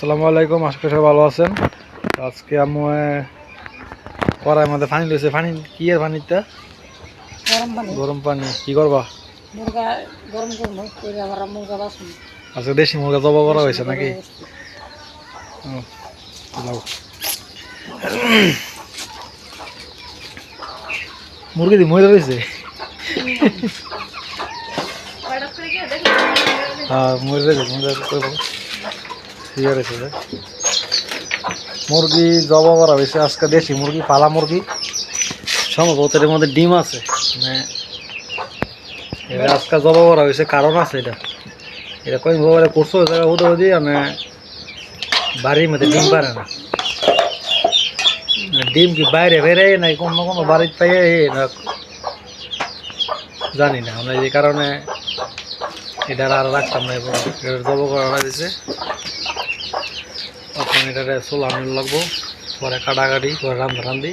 আসসালামু আলাইকুম আজকে সবাই ভালো আছেন। আজকে আমি কড়াই মধ্যে পানি লইছে। পানি কি এর পানিটা? গরম পানি। গরম পানি। কি করবা? মুরগা গরম করব করে আবার মুরগা বাসন। আজকে দেশি মুরগা জবা করা হয়েছে নাকি। মুরগি দি মরে রয়েছে হ্যাঁ মরে রয়েছে মরে ঠিক মুরগি জবা করা হয়েছে আজকে দেশি মুরগি, পালা মুরগি। সম্ভবত এর মধ্যে ডিম আছে। মানে আজকে জবা করা হয়েছে কারণ আছে এটা। এটা কই মোবাইলে করছ জায়গা হতে মানে বাড়ির মধ্যে ডিম পারে না। মানে ডিম কি বাইরে বেরে নাই, কোনো কোনো বাড়িতে পাইয়ে জানি না, আমরা এই কারণে এটা আর রাখতাম না এবং জব করা দিছে। তখন এটা চুলানো লাগবো। পরে কাটাকাটি পরে রান্ধা রান্ধি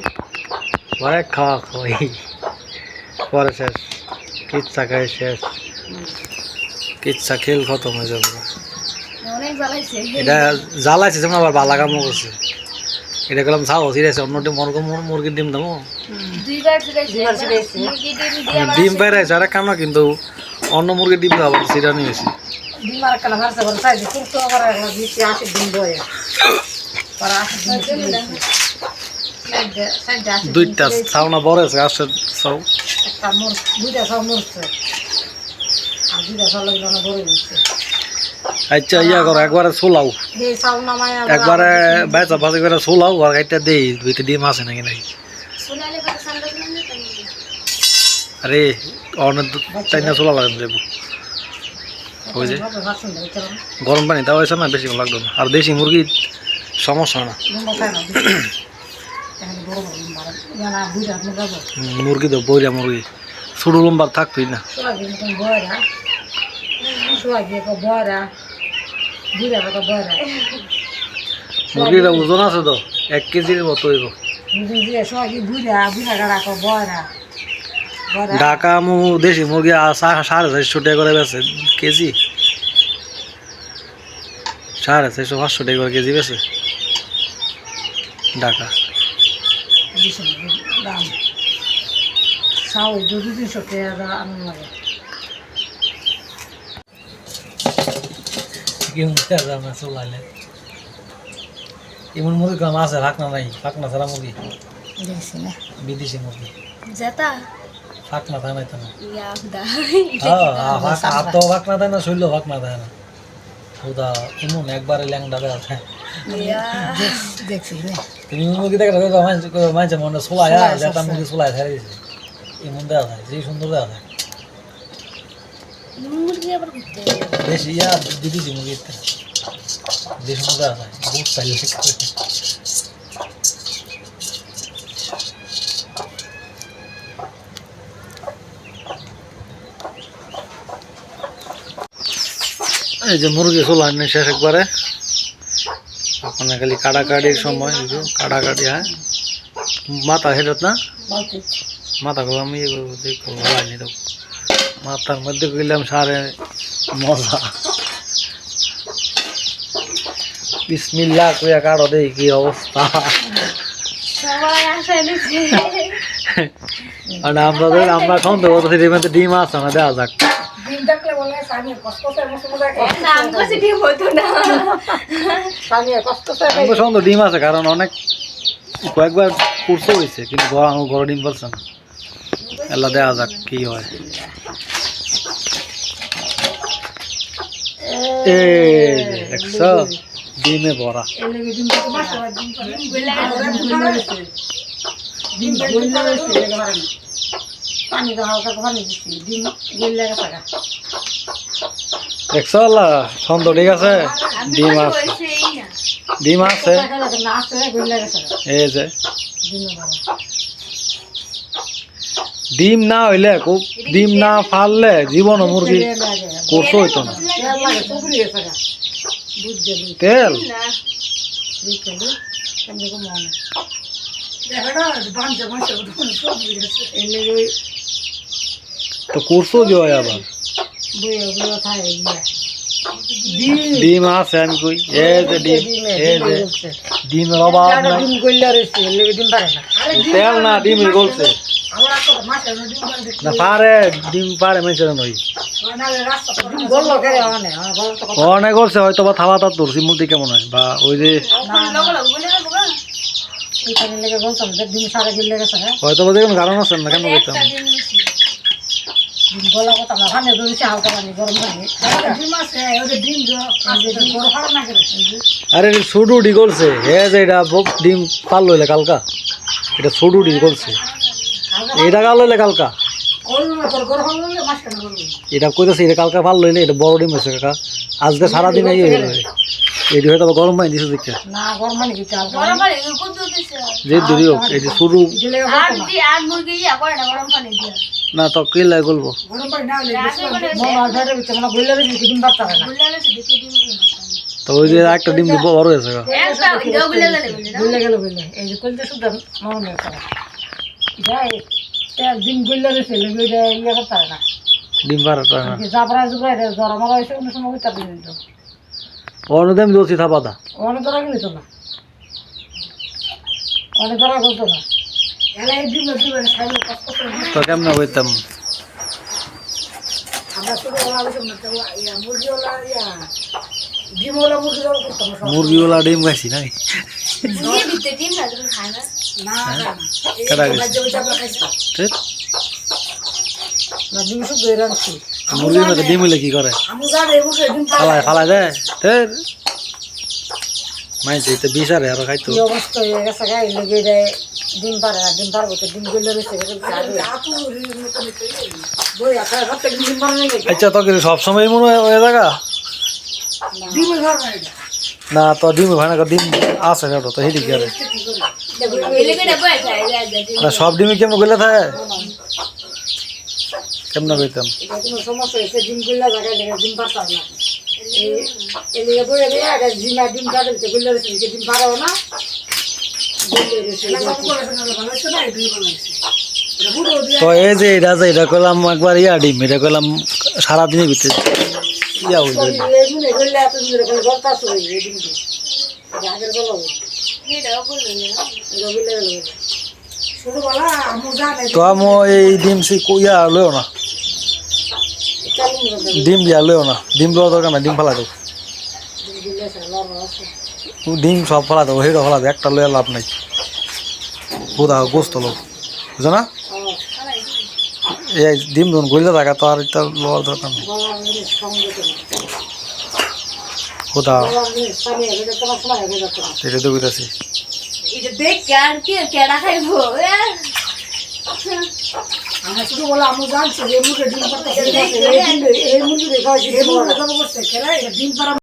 পরে খাওয়া খাওয়াই। পরে শেষ কিচ্ছা খাই শেষ। কিচ্ছা খেল খতম হয়ে যাবে। এটা জ্বালাইছে যেমন আবার বালা কামও করছে। এটা গেলাম ছাও সিরিয়াস অন্যটি মর্গ মুরগির ডিম দামো মুরগি ডিম দিয়ে আবার ডিম বাইরে আর কাম না কিন্তু অন্য মুরগির ডিম আবার সেটা নিয়েছি ভারসা করে সাইজ কুরতো আবার আসে পরে আসে দুইটা ছাউনা বড় আছে আসে ছাউ। একটা মোর দুইটা মরছে। আর দুইটা লাগল না বড় আচ্ছা ইয়া করো একবারে সোলাও একবারে বেচা বাজি করে সোলাও আর দেই দুইটা ডিম আছে নাকি নাকি আরে অনেক না সোলা লাগে দেবো ওই যে গরম পানি তাও হয়েছে না বেশি লাগতো। না আর দেশি মুরগির সমস্যা না। মুরগি তো বইরা মুরগি ছোটো লম্বার থাকতোই না। মুরগিটা ওজন আছে তো এক কেজির মতো হইব। ঢাকা মু দেশি মুরগি আর সাড়ে চারশো টাকা করে বেছে কেজি। সাড়ে চারশো পাঁচশো টাকা করে কেজি বেছে ঢাকা। এমন মুরগি আছে ফাঁকনা নাই ফাঁকনা ছাড়া মুরগি। না। বিদেশি মুরগি। যেটা ফাঁকনা থাকে তো না। হাতও ফাঁকনা না দেয় না। ওদা এমন একবারে ল্যাংডা থাকে ইয়া। দেখছি তুমি মুরগি দেখে রাখো মাঝে মনে সোলায় যেটা মুরগি সোলায় ছেড়ে দিছে। এমন দেখা যায় যে সুন্দর দেখা যায় বেশি ইয়া দিদি মুরগি যে সুন্দর দেখা যায় বহুত চাইলে এই যে মুরগি সোলায় নেই শেষ একবারে। ওখানে খালি কাটাকাটির সময় কাটাকাটি হ্যাঁ? মাথা হেডত না? মাথা গুলো আমি হয়নি তো। মাথার মধ্যে গেলাম সারে মজা। বিসমিল্লা কইয়া কারও দেই কি অবস্থা? আমরা আমরা সিটির মধ্যে ডিম আছে না দেওয়া যাক। ডিম দেখলে বলে স্বামী কষ্ট দেখে তো ডিম আছে কারণ অনেক কয়েকবার কুরসো হয়েছে কিন্তু ঘর আমার ঘরে ডিম পারছে না। এলা দেওয়া যাক কি হয়। এই যে, ডিমে ভরা ডিম পানি দাও হালকা পানি দিচ্ছি ডিম গেলে গেছে দেখছ আল্লাহ? ছন্দ ঠিক আছে? ডিম আছে। ডিম আছে। না আছে গেলে গেছে গা এই যে। ডিম না হইলে খুব ডিম না ফাললে জীবন মুরগি করছ হইতো না। তেল? দেখো না বাঞ্চা সব তো করছ যে হয় আবার। ডিম আছে আমি কই এই যে ডিম এই যে ডিমের অভাব নাই। তেল না, ডিম গলছে। না, পারে, ডিম পারে মেছে নই। অনেক গলছে, হয়তো বা থাবা তার ধরছি মুদি কেমন হয়। বা ওই যে বলতাম হ্যাঁ হয়তো বা দেখুন কারণ আছে না, কেন করতাম আরে ছোট ডি গলছে। হে যে এটা ডিম পাল লইলে কালকা। এটা ছোট ডি গলছে। এটা কাল লইলে কালকা। এটা কইতেছে, এটা কালকা পাল লইলে, এটা বড় ডিম হয়েছে কাকা। আজকে সারাদিন এই হয়ে এটি হয়তো আবার গরম পানি দিছে দেখে। না গরম পানি দিতে হালকা গরম পানি কত দিছে। যে দূরে হোক এটি ছোট দিতে আর দি আর মুরগি ইয়া করে না গরম পানি দিয়া। না তো কে লাগে গলবো? গরম পানি না হলে বিতে মানে ডিম পারতে হবে না। বুলালে দিন তো ওই যে একটা ডিম দিব বড় হয়েছে একটা ভিডিও বুলে গেলে বুলে না? গইলা এই যে কলতে শুদ্ধ মন নেই করা যাই তেল ডিম লেগে এটা ইয়ে করতে হবে না। ডিম পারে তো না জাবরা জুবরা জ্বর মারা হয়েছে অন্য সময় উত্তর দিয়ে দিত। অন্য আমি দোষী থাপা দা। অনেক ধরা গেলি তো না? অনেক ধরা করতো না তো কেমনে হইতাম? ইয়া মুরগিওয়ালা ইয়া ডিম খাইছি গেছে? ডিম মুরগির মধ্যে ডিম হইলে কি করে? ডিম ফালায় ফালায় দেয় ঠিক মাইছে তো বিচারে আর খাইতো। কি অবস্থা হয়ে গেছে গাই লেগে দেয় ডিম পারে না ডিম পারব তো ডিমগুলো রয়েছে ডিম আচ্ছা তো কিন্তু সবসময় মনে হয় ওই জায়গা না। তো ডিম হয় না ডিম আছে না তো কি করে না সব ডিমই কেমন গেলে থাকে? কেমন এটা কোনো সমস্যা হয়েছে ডিম না। আগে ডিম তো গুলো রয়েছে যে ডিম পারো না তো এই যে এটা যে এটা করলাম একবার ইয়া ডিম এটা করলাম সারাদিনের ভিতরে ইয়া হয়ে যাবে এটাও বলল না। তো আমি এই ডিম সি ইয়া লইও না ডিম দিয়া লইও না ডিম দেওয়া দরকার না ডিম ফেলা দেবো ডিম সব ফেলা দেবো হেঁটে ফেলা দেবো একটা লইয়া লাভ নাই বোধা গোস্ত লোক বুঝো না এই ডিম ধরুন গলিতে থাকা তো আর এটা লওয়ার দরকার নেই কোথা এটা তো বুঝতেছি এটা দেখ আর কি কেডা খাইবো? আমরা শুধু বলে আমি জানছি যে মুখে ডিম পাতা এই এই ডিম পারা